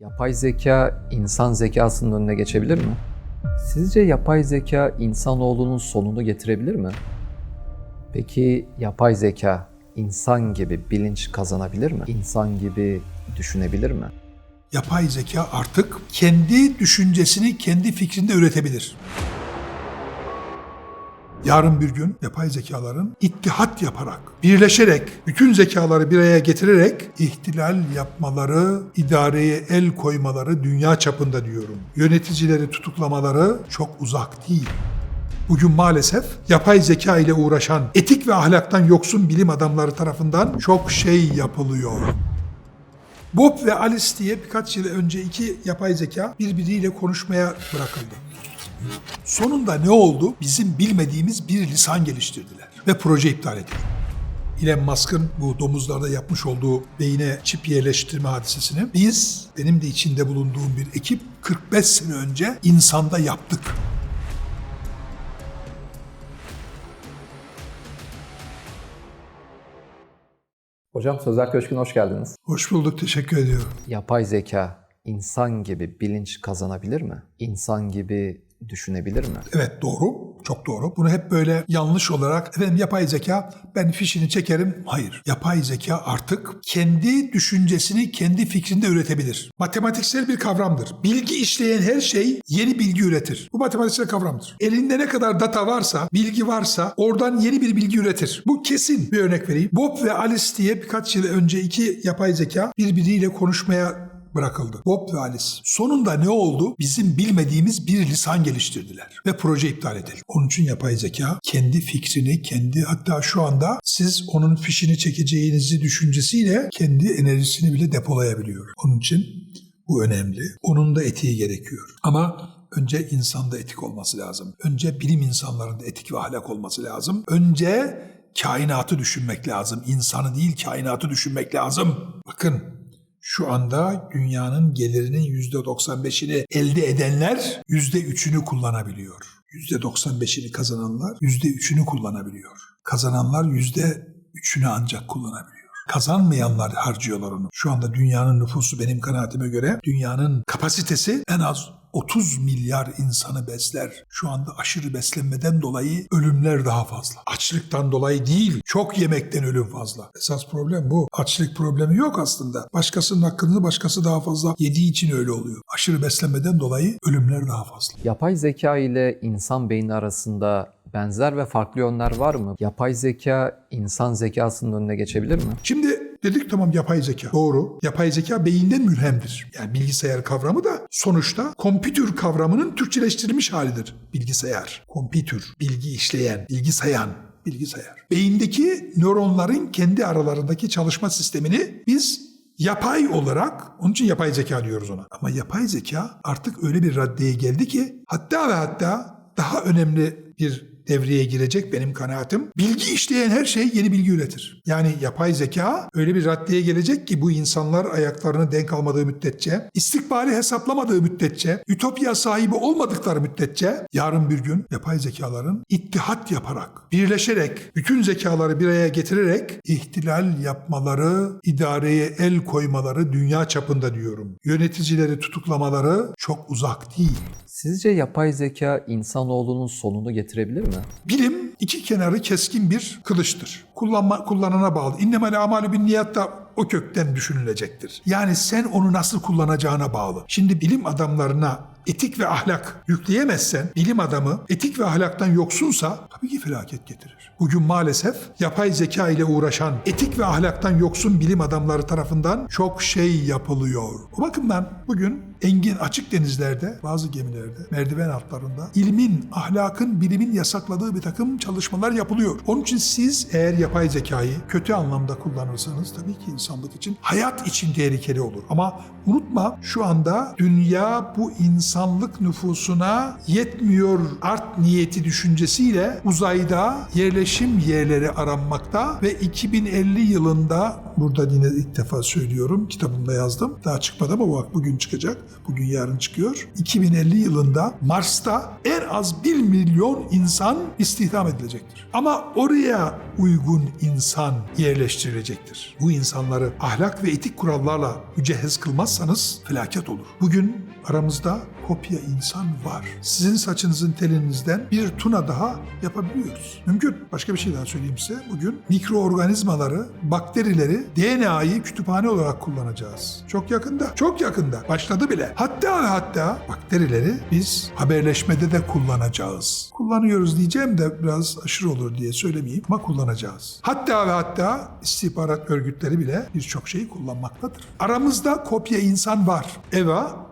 Yapay zeka insan zekasının önüne geçebilir mi? Sizce yapay zeka insanoğlunun sonunu getirebilir mi? Peki yapay zeka insan gibi bilinç kazanabilir mi? İnsan gibi düşünebilir mi? Yapay zeka artık kendi düşüncesini kendi fikrinde üretebilir. Yarın bir gün yapay zekaların ittihat yaparak, birleşerek, bütün zekaları bir araya getirerek ihtilal yapmaları, idareye el koymaları dünya çapında diyorum. Yöneticileri tutuklamaları çok uzak değil. Bugün maalesef yapay zeka ile uğraşan, etik ve ahlaktan yoksun bilim adamları tarafından çok şey yapılıyor. Bob ve Alice diye birkaç yıl önce iki yapay zeka birbiriyle konuşmaya bırakıldı. Sonunda ne oldu? Bizim bilmediğimiz bir lisan geliştirdiler ve proje iptal edildi. Elon Musk'ın bu domuzlarda yapmış olduğu beyine çip yerleştirme hadisesini biz, benim de içinde bulunduğum bir ekip 45 sene önce insanda yaptık. Hocam Sözler Köşkü'ne hoş geldiniz. Hoş bulduk, teşekkür ediyorum. Yapay zeka insan gibi bilinç kazanabilir mi? İnsan gibi düşünebilir mi? Evet doğru, çok doğru. Bunu hep böyle yanlış olarak efendim yapay zeka ben fişini çekerim. Hayır. Yapay zeka artık kendi düşüncesini kendi fikrinde üretebilir. Matematiksel bir kavramdır. Bilgi işleyen her şey yeni bilgi üretir. Bu matematiksel kavramdır. Elinde ne kadar data varsa, bilgi varsa oradan yeni bir bilgi üretir. Bu kesin. Bir örnek vereyim. Bob ve Alice diye birkaç yıl önce iki yapay zeka birbiriyle konuşmaya bırakıldı. Bob ve Alice. Sonunda ne oldu? Bizim bilmediğimiz bir lisan geliştirdiler ve proje iptal edildi. Onun için yapay zeka kendi fikrini, kendi hatta şu anda siz onun fişini çekeceğinizi düşüncesiyle kendi enerjisini bile depolayabiliyor. Onun için bu önemli. Onun da etiği gerekiyor. Ama önce insanda etik olması lazım. Önce bilim insanlarında etik ve ahlak olması lazım. Önce kainatı düşünmek lazım. İnsanı değil kainatı düşünmek lazım. Bakın şu anda dünyanın gelirinin %95'ini elde edenler %3'ünü kullanabiliyor. %95'ini kazananlar %3'ünü kullanabiliyor. Kazananlar %3'ünü ancak kullanabiliyor. Kazanmayanlar harcıyorlar onu. Şu anda dünyanın nüfusu benim kanaatime göre dünyanın kapasitesi en az 30 milyar insanı besler. Şu anda aşırı beslenmeden dolayı ölümler daha fazla. Açlıktan dolayı değil, çok yemekten ölüm fazla. Esas problem bu. Açlık problemi yok aslında. Başkasının hakkını başkası daha fazla yediği için öyle oluyor. Aşırı beslenmeden dolayı ölümler daha fazla. Yapay zeka ile insan beyni arasında benzer ve farklı yönler var mı? Yapay zeka insan zekasının önüne geçebilir mi? Şimdi dedik tamam yapay zeka. Doğru. Yapay zeka beyinden mülhemdir. Yani bilgisayar kavramı da sonuçta kompütür kavramının Türkçeleştirilmiş halidir. Bilgisayar. Kompütür. Bilgi işleyen, bilgi sayan, bilgisayar. Beyindeki nöronların kendi aralarındaki çalışma sistemini biz yapay olarak, onun için yapay zeka diyoruz ona. Ama yapay zeka artık öyle bir raddeye geldi ki hatta ve hatta daha önemli bir devreye girecek benim kanaatim. Bilgi işleyen her şey yeni bilgi üretir. Yani yapay zeka öyle bir raddeye gelecek ki bu insanlar ayaklarını denk almadığı müddetçe, istikbali hesaplamadığı müddetçe, ütopya sahibi olmadıkları müddetçe yarın bir gün yapay zekaların ittihat yaparak, birleşerek, bütün zekaları bir araya getirerek ihtilal yapmaları, idareye el koymaları dünya çapında diyorum. Yöneticileri tutuklamaları çok uzak değil. Sizce yapay zeka insanoğlunun sonunu getirebilir mi? Bilim iki kenarı keskin bir kılıçtır. Kullanma, kullanana bağlı. İnnemel amalü bin niyat da o kökten düşünülecektir. Yani sen onu nasıl kullanacağına bağlı. Şimdi bilim adamlarına etik ve ahlak yükleyemezsen, bilim adamı etik ve ahlaktan yoksunsa tabii ki felaket getirir. Bugün maalesef yapay zeka ile uğraşan, etik ve ahlaktan yoksun bilim adamları tarafından çok şey yapılıyor. O bakımdan bugün engin açık denizlerde, bazı gemilerde, merdiven altlarında ilmin, ahlakın, bilimin yasakladığı bir takım çalışmalar yapılıyor. Onun için siz eğer yapay zekayı kötü anlamda kullanırsanız tabii ki insanlık için, hayat için tehlikeli olur. Ama unutma şu anda dünya bu insanlık nüfusuna yetmiyor art niyeti düşüncesiyle uzayda yerleşim yerleri aranmakta ve 2050 yılında burada yine ilk defa söylüyorum. Kitabımda yazdım. Daha çıkmadı ama bak bugün çıkacak. Bugün yarın çıkıyor. 2050 yılında Mars'ta en az 1 milyon insan istihdam edilecektir. Ama oraya uygun insan yerleştirilecektir. Bu insanları ahlak ve etik kurallarla mücehhez kılmazsanız felaket olur. Bugün aramızda kopya insan var. Sizin saçınızın telinizden bir tuna daha yapabiliyoruz. Mümkün. Başka bir şey daha söyleyeyim size. Bugün mikroorganizmaları, bakterileri, DNA'yı kütüphane olarak kullanacağız. Çok yakında. Çok yakında. Başladı bile. Hatta ve hatta bakterileri biz haberleşmede de kullanacağız. Kullanıyoruz diyeceğim de biraz aşırı olur diye söylemeyeyim ama kullanacağız. Hatta ve hatta istihbarat örgütleri bile birçok şeyi kullanmaktadır. Aramızda kopya insan var. Eva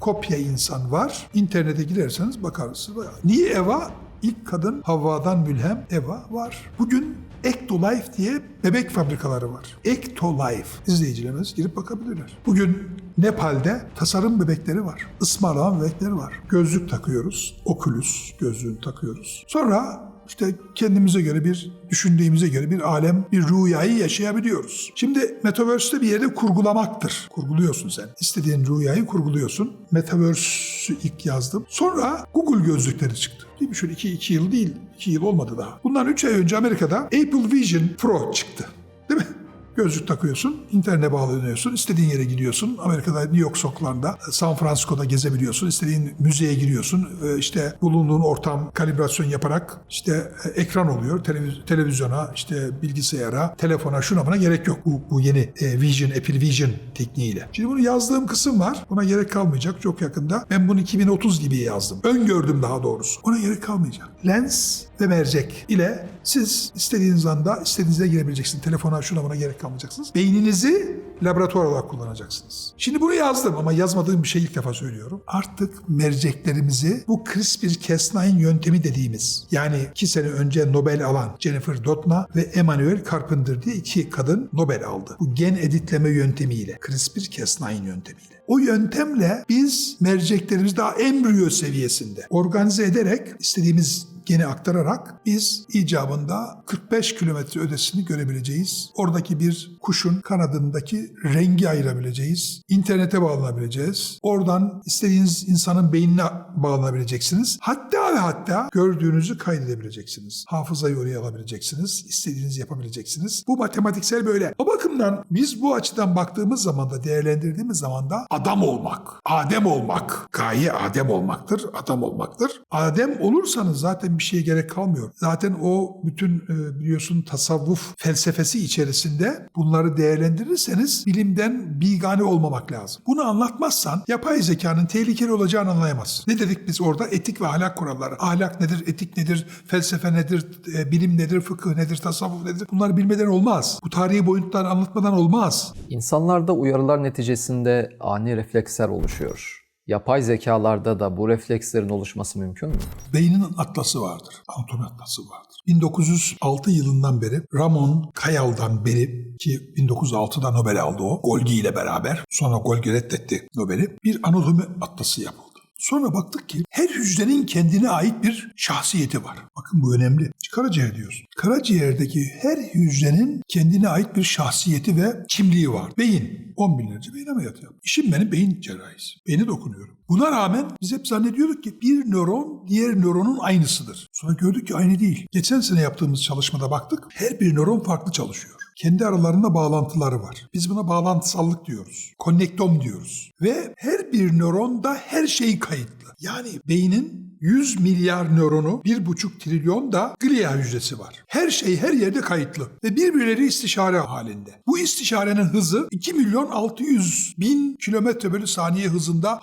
kopya insan var. İnternete girerseniz bakarsınız. Niye Eva? İlk kadın Havva'dan mülhem Eva var. Bugün Ectolife diye bebek fabrikaları var. Ectolife. İzleyicilerimiz girip bakabilirler. Bugün Nepal'de tasarım bebekleri var. Ismarlama bebekleri var. Gözlük takıyoruz. Oculus gözlüğünü takıyoruz. Sonra işte kendimize göre bir, düşündüğümüze göre bir alem, bir rüyayı yaşayabiliyoruz. Şimdi Metaverse'de bir yerde kurgulamaktır. Kurguluyorsun sen. İstediğin rüyayı kurguluyorsun. Metaverse'ü ilk yazdım. Sonra Google gözlükleri çıktı. Değil mi? Şöyle iki, iki yıl değil. iki yıl olmadı daha. Bundan üç ay önce Amerika'da Apple Vision Pro çıktı. Değil mi? Gözlük takıyorsun, internete bağlanıyorsun, istediğin yere gidiyorsun. Amerika'da New York sokaklarında, San Francisco'da gezebiliyorsun, istediğin müzeye giriyorsun. Ee, işte bulunduğun ortam kalibrasyon yaparak işte e, ekran oluyor. Televiz- televizyona, işte bilgisayara, telefona, şuna buna gerek yok. Bu, bu yeni e, Vision, Apple Vision tekniğiyle. Şimdi bunu yazdığım kısım var. Buna gerek kalmayacak çok yakında. Ben bunu 2030 gibi yazdım. Öngördüm daha doğrusu. Ona gerek kalmayacak. Lens ve mercek ile siz istediğiniz anda istediğinize girebileceksiniz. Telefona şuna buna gerek kalmayacaksınız. Beyninizi laboratuvar olarak kullanacaksınız. Şimdi bunu yazdım ama yazmadığım bir şey ilk defa söylüyorum. Artık merceklerimizi bu CRISPR-Cas9 yöntemi dediğimiz yani iki sene önce Nobel alan Jennifer Doudna ve Emmanuel Carpenter diye iki kadın Nobel aldı. Bu gen editleme yöntemiyle, CRISPR-Cas9 yöntemiyle. O yöntemle biz merceklerimizi daha embriyo seviyesinde organize ederek istediğimiz geni aktararak biz icabında 45 kilometre ötesini görebileceğiz. Oradaki bir kuşun kanadındaki rengi ayırabileceğiz. İnternete bağlanabileceğiz. Oradan istediğiniz insanın beynine bağlanabileceksiniz. Hatta ve hatta gördüğünüzü kaydedebileceksiniz. Hafızayı oraya alabileceksiniz. İstediğinizi yapabileceksiniz. Bu matematiksel böyle. O bakımdan biz bu açıdan baktığımız zaman da değerlendirdiğimiz zaman da adam olmak, Adem olmak, gaye Adem olmaktır, adam olmaktır. Adem olursanız zaten bir şeye gerek kalmıyor. Zaten o bütün e, biliyorsun tasavvuf felsefesi içerisinde bunları değerlendirirseniz bilimden bigane olmamak lazım. Bunu anlatmazsan yapay zekanın tehlikeli olacağını anlayamazsın. Ne dedik biz orada? Etik ve ahlak kuralları. Ahlak nedir, etik nedir, felsefe nedir, e, bilim nedir, fıkıh nedir, tasavvuf nedir? Bunları bilmeden olmaz. Bu tarihi boyutları anlatmadan olmaz. İnsanlarda uyarılar neticesinde ani refleksler oluşuyor. Yapay zekalarda da bu reflekslerin oluşması mümkün mü? Beyninin atlası vardır. Anatomi atlası vardır. 1906 yılından beri Ramon Kayal'dan beri ki 1906'da Nobel aldı o Golgi ile beraber. Sonra Golgi reddetti Nobel'i. Bir anatomi atlası yapıldı. Sonra baktık ki her hücrenin kendine ait bir şahsiyeti var. Bakın bu önemli. Karaciğer diyorsun. Karaciğerdeki her hücrenin kendine ait bir şahsiyeti ve kimliği var. Beyin. 10 binlerce beyin ameliyatı yaptım. İşim benim beyin cerrahisi. Beyni dokunuyorum. Buna rağmen biz hep zannediyorduk ki bir nöron diğer nöronun aynısıdır. Sonra gördük ki aynı değil. Geçen sene yaptığımız çalışmada baktık. Her bir nöron farklı çalışıyor. Kendi aralarında bağlantıları var. Biz buna bağlantısallık diyoruz. Konnektom diyoruz. Ve her bir nöronda her şey kayıtlı. Yani beynin 100 milyar nöronu, 1,5 trilyon da glia hücresi var. Her şey her yerde kayıtlı ve birbirleri istişare halinde. Bu istişarenin hızı 2 milyon 600 bin kilometre bölü saniye hızında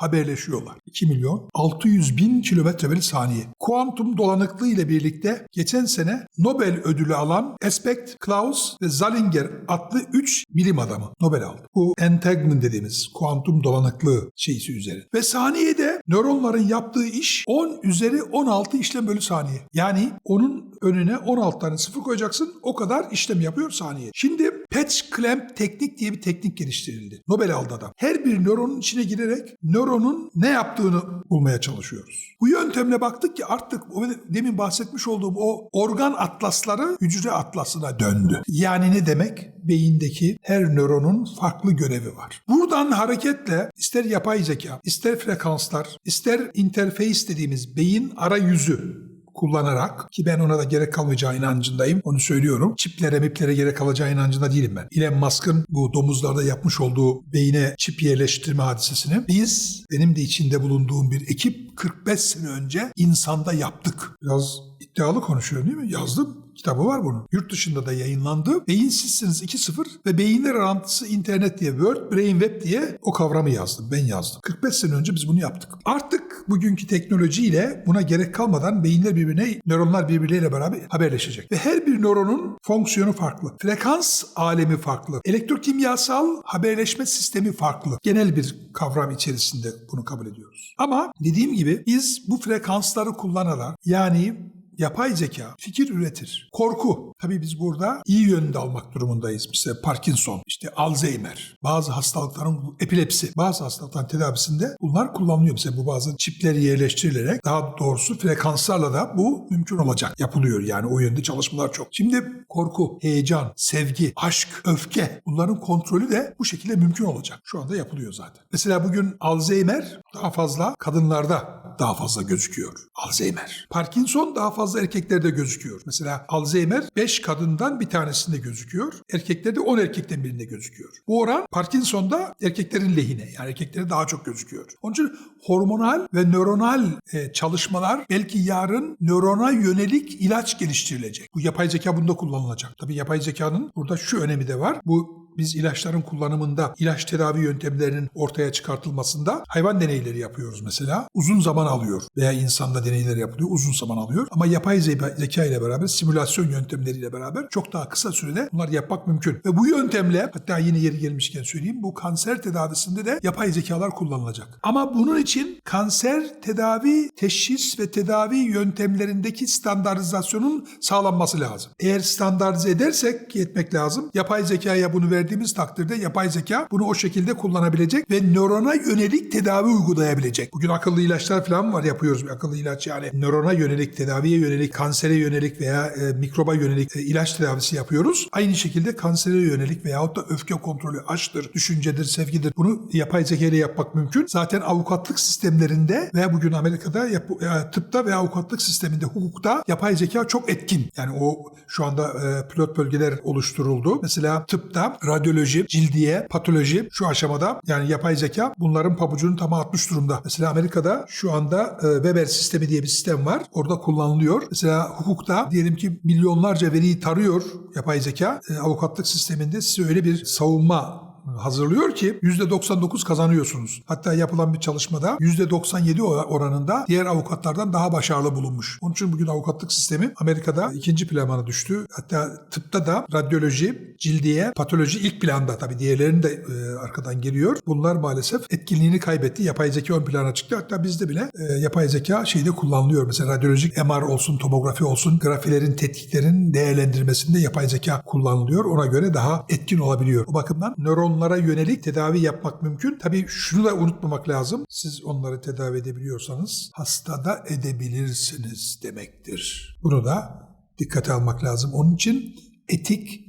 haberleşiyorlar. 2 milyon 600 bin kilometre bölü saniye. Kuantum dolanıklığı ile birlikte geçen sene Nobel ödülü alan Aspect, Klaus ve Zallinger adlı 3 bilim adamı Nobel aldı. Bu entanglement dediğimiz kuantum dolanıklığı şeysi üzerine. Ve saniyede nöronların yaptığı iş 10 üzeri 16 işlem bölü saniye. Yani onun önüne 16 tane sıfır koyacaksın o kadar işlem yapıyor saniye. Şimdi patch clamp teknik diye bir teknik geliştirildi. Nobel aldı adam. Her bir nöronun içine girerek nöronun ne yaptığını bulmaya çalışıyoruz. Bu yöntemle baktık ki artık o demin bahsetmiş olduğum o organ atlasları hücre atlasına döndü. Yani ne demek? Beyindeki her nöronun farklı görevi var. Buradan hareketle ister yapay zeka, ister frekanslar, ister interface dediğimiz beyin arayüzü kullanarak ki ben ona da gerek kalmayacağı inancındayım. Onu söylüyorum. Çiplere miplere gerek kalacağı inancında değilim ben. Elon Musk'ın bu domuzlarda yapmış olduğu beyine çip yerleştirme hadisesini biz benim de içinde bulunduğum bir ekip 45 sene önce insanda yaptık. Biraz iddialı konuşuyorum değil mi? Yazdım. Kitabı var bunun. Yurt dışında da yayınlandı. Beyinsizsiniz 2.0 ve beyinler arantısı internet diye Word, Brain Web diye o kavramı yazdım. Ben yazdım. 45 sene önce biz bunu yaptık. Artık bugünkü teknolojiyle buna gerek kalmadan beyinler birbirine, nöronlar birbirleriyle beraber haberleşecek. Ve her bir nöronun fonksiyonu farklı. Frekans alemi farklı. Elektrokimyasal haberleşme sistemi farklı. Genel bir kavram içerisinde bunu kabul ediyoruz. Ama dediğim gibi biz bu frekansları kullanarak yani Yapay zeka fikir üretir. Korku. Tabii biz burada iyi yönde almak durumundayız. Mesela Parkinson, işte Alzheimer, bazı hastalıkların epilepsi, bazı hastalıkların tedavisinde bunlar kullanılıyor. Mesela bu bazı çipleri yerleştirilerek daha doğrusu frekanslarla da bu mümkün olacak. Yapılıyor yani o yönde çalışmalar çok. Şimdi korku, heyecan, sevgi, aşk, öfke bunların kontrolü de bu şekilde mümkün olacak. Şu anda yapılıyor zaten. Mesela bugün Alzheimer daha fazla kadınlarda daha fazla gözüküyor. Alzheimer. Parkinson daha fazla erkeklerde gözüküyor. Mesela Alzheimer 5 kadından bir tanesinde gözüküyor. Erkeklerde 10 erkekten birinde gözüküyor. Bu oran Parkinson'da erkeklerin lehine. Yani erkeklere daha çok gözüküyor. Onun için hormonal ve nöronal e, çalışmalar belki yarın nörona yönelik ilaç geliştirilecek. Bu yapay zeka bunda kullanılacak. Tabii yapay zekanın burada şu önemi de var. Bu biz ilaçların kullanımında, ilaç tedavi yöntemlerinin ortaya çıkartılmasında hayvan deneyleri yapıyoruz mesela. Uzun zaman alıyor veya insanda deneyler yapılıyor, uzun zaman alıyor. Ama yapay zeka ile beraber, simülasyon yöntemleriyle beraber çok daha kısa sürede bunlar yapmak mümkün. Ve bu yöntemle, hatta yine yeri gelmişken söyleyeyim, bu kanser tedavisinde de yapay zekalar kullanılacak. Ama bunun için kanser tedavi, teşhis ve tedavi yöntemlerindeki standartizasyonun sağlanması lazım. Eğer standartize edersek yetmek lazım. Yapay zekaya bunu verdiğimiz takdirde yapay zeka bunu o şekilde kullanabilecek ve nörona yönelik tedavi uygulayabilecek. Bugün akıllı ilaçlar falan var yapıyoruz. Akıllı ilaç yani nörona yönelik, tedaviye yönelik, kansere yönelik veya e, mikroba yönelik e, ilaç tedavisi yapıyoruz. Aynı şekilde kansere yönelik veyahut da öfke kontrolü, aşktır, düşüncedir, sevgidir. Bunu yapay zeka ile yapmak mümkün. Zaten avukatlık sistemlerinde veya bugün Amerika'da yap, e, tıpta veya avukatlık sisteminde, hukukta yapay zeka çok etkin. Yani o şu anda e, pilot bölgeler oluşturuldu. Mesela tıpta radyoloji, cildiye, patoloji şu aşamada yani yapay zeka bunların pabucunu tam atmış durumda. Mesela Amerika'da şu anda e, Weber sistemi diye bir sistem var. Orada kullanılıyor. Mesela hukukta diyelim ki milyonlarca veriyi tarıyor yapay zeka. E, avukatlık sisteminde size öyle bir savunma hazırlıyor ki %99 kazanıyorsunuz. Hatta yapılan bir çalışmada %97 oranında diğer avukatlardan daha başarılı bulunmuş. Onun için bugün avukatlık sistemi Amerika'da ikinci plana düştü. Hatta tıpta da radyoloji, cildiye, patoloji ilk planda tabii diğerlerini de e, arkadan geliyor. Bunlar maalesef etkinliğini kaybetti. Yapay zeka ön plana çıktı. Hatta bizde bile e, yapay zeka şeyde kullanılıyor. Mesela radyolojik MR olsun, tomografi olsun, grafilerin, tetkiklerin değerlendirmesinde yapay zeka kullanılıyor. Ona göre daha etkin olabiliyor. O bakımdan nöron onlara yönelik tedavi yapmak mümkün. Tabii şunu da unutmamak lazım. Siz onları tedavi edebiliyorsanız hastada edebilirsiniz demektir. Bunu da dikkate almak lazım. Onun için etik,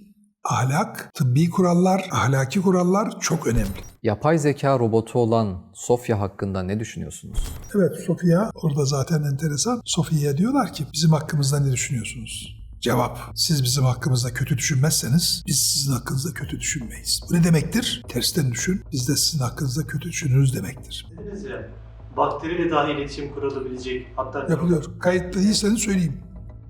ahlak, tıbbi kurallar, ahlaki kurallar çok önemli. Yapay zeka robotu olan Sofya hakkında ne düşünüyorsunuz? Evet Sofia orada zaten enteresan. Sofia'ya diyorlar ki bizim hakkımızda ne düşünüyorsunuz? Cevap, siz bizim hakkımızda kötü düşünmezseniz biz sizin hakkınızda kötü düşünmeyiz. Bu ne demektir? Tersten düşün, biz de sizin hakkınızda kötü düşünürüz demektir. Dediniz ya, bakteriyle dahi iletişim kurulabilecek. Hatta Yapılıyor. Kayıt değilseniz söyleyeyim.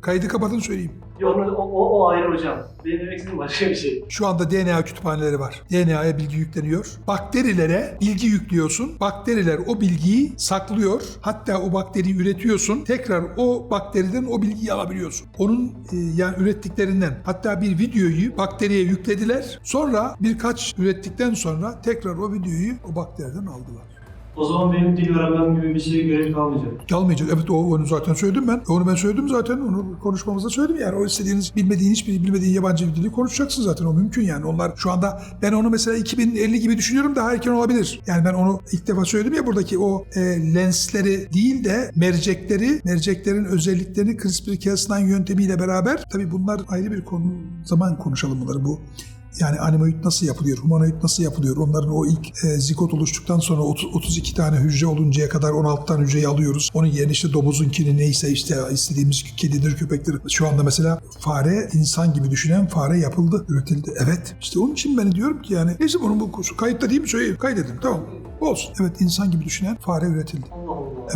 Kaydı kapatın söyleyeyim. Onu- o, o, o ayrı hocam. Benim demek istediğim başka bir şey. Şu anda DNA kütüphaneleri var. DNA'ya bilgi yükleniyor. Bakterilere bilgi yüklüyorsun. Bakteriler o bilgiyi saklıyor. Hatta o bakteriyi üretiyorsun. Tekrar o bakteriden o bilgiyi alabiliyorsun. Onun e, yani ürettiklerinden hatta bir videoyu bakteriye yüklediler. Sonra birkaç ürettikten sonra tekrar o videoyu o bakteriden aldılar. O zaman benim dil öğrenmem gibi bir şey görev kalmayacak. Kalmayacak. Evet o onu zaten söyledim ben. Onu ben söyledim zaten. Onu konuşmamızda söyledim yani. O istediğiniz bilmediğin hiçbir bilmediğin yabancı bir dili konuşacaksın zaten. O mümkün yani. Onlar şu anda ben onu mesela 2050 gibi düşünüyorum daha erken olabilir. Yani ben onu ilk defa söyledim ya buradaki o e, lensleri değil de mercekleri, merceklerin özelliklerini CRISPR-Cas9 yöntemiyle beraber tabii bunlar ayrı bir konu. Zaman konuşalım bunları bu. Yani animoid nasıl yapılıyor, humanoid nasıl yapılıyor? Onların o ilk e, zigot oluştuktan sonra 30, 32 tane hücre oluncaya kadar 16 tane hücreyi alıyoruz. Onun yerine işte domuzunkini neyse işte istediğimiz kedidir, köpektir. Şu anda mesela fare insan gibi düşünen fare yapıldı, üretildi. Evet. İşte onun için ben diyorum ki yani neyse bunun bu kayıtta değil mi söyleyeyim? Kaydedim tamam. Olsun. Evet insan gibi düşünen fare üretildi.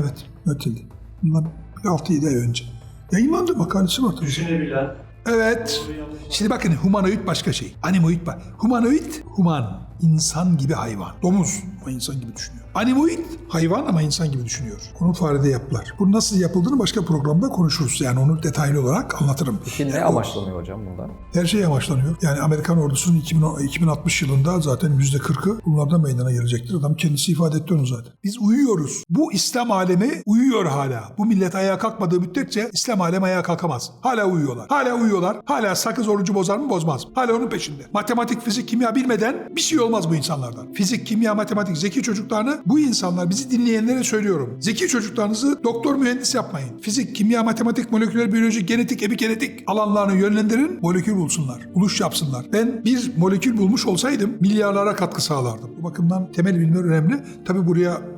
Evet üretildi. Bundan 6-7 ay önce. Yayınlandı makalesi var. Düşünebilen, Evet. Şimdi bakın humanoid başka şey. Animoid var. Humanoid, human. İnsan gibi hayvan. Domuz ama insan gibi düşünüyor. Animoid hayvan ama insan gibi düşünüyor. Onu farede yaptılar. Bu nasıl yapıldığını başka programda konuşuruz. Yani onu detaylı olarak anlatırım. Peki ne Yani o- amaçlanıyor hocam bundan? her şey amaçlanıyor. Yani Amerikan ordusunun 2010 2060 yılında zaten %40'ı bunlardan meydana gelecektir. Adam kendisi ifade etti onu zaten. Biz uyuyoruz. Bu İslam alemi uyuyor hala. Bu millet ayağa kalkmadığı müddetçe İslam alemi ayağa kalkamaz. Hala uyuyorlar. Hala uyuyorlar. Hala sakız orucu bozar mı bozmaz? Hala onun peşinde. Matematik, fizik, kimya bilmeden bir şey olmaz bu insanlardan. Fizik, kimya, matematik, zeki çocuklarını bu insanlar bizi dinleyenlere söylüyorum. Zeki çocuklarınızı doktor mühendis yapmayın. Fizik, kimya, matematik, moleküler biyoloji, genetik, epigenetik alanlarını yönlendirin, molekül bulsunlar, buluş yapsınlar. Ben bir molekül bulmuş olsaydım milyarlara katkı sağlardım. Bu bakımdan temel bilimler önemli. Tabi buraya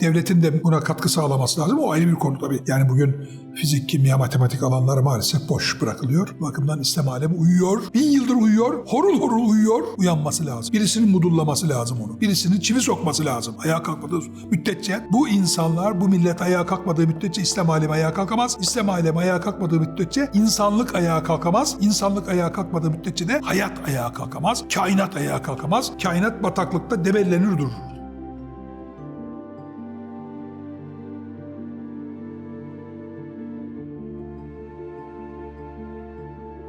devletin de buna katkı sağlaması lazım. O ayrı bir konu tabii. Yani bugün fizik, kimya, matematik alanları maalesef boş bırakılıyor. Bakımdan İslam alemi uyuyor. Bin yıldır uyuyor. Horul horul uyuyor. Uyanması lazım. Birisinin mudullaması lazım onu. Birisinin çivi sokması lazım. Ayağa kalkmadığı müddetçe. Bu insanlar, bu millet ayağa kalkmadığı müddetçe İslam alemi ayağa kalkamaz. İslam alemi ayağa kalkmadığı müddetçe insanlık ayağa kalkamaz. İnsanlık ayağa kalkmadığı müddetçe de hayat ayağa kalkamaz. Kainat ayağa kalkamaz. Kainat bataklıkta debellenir durur.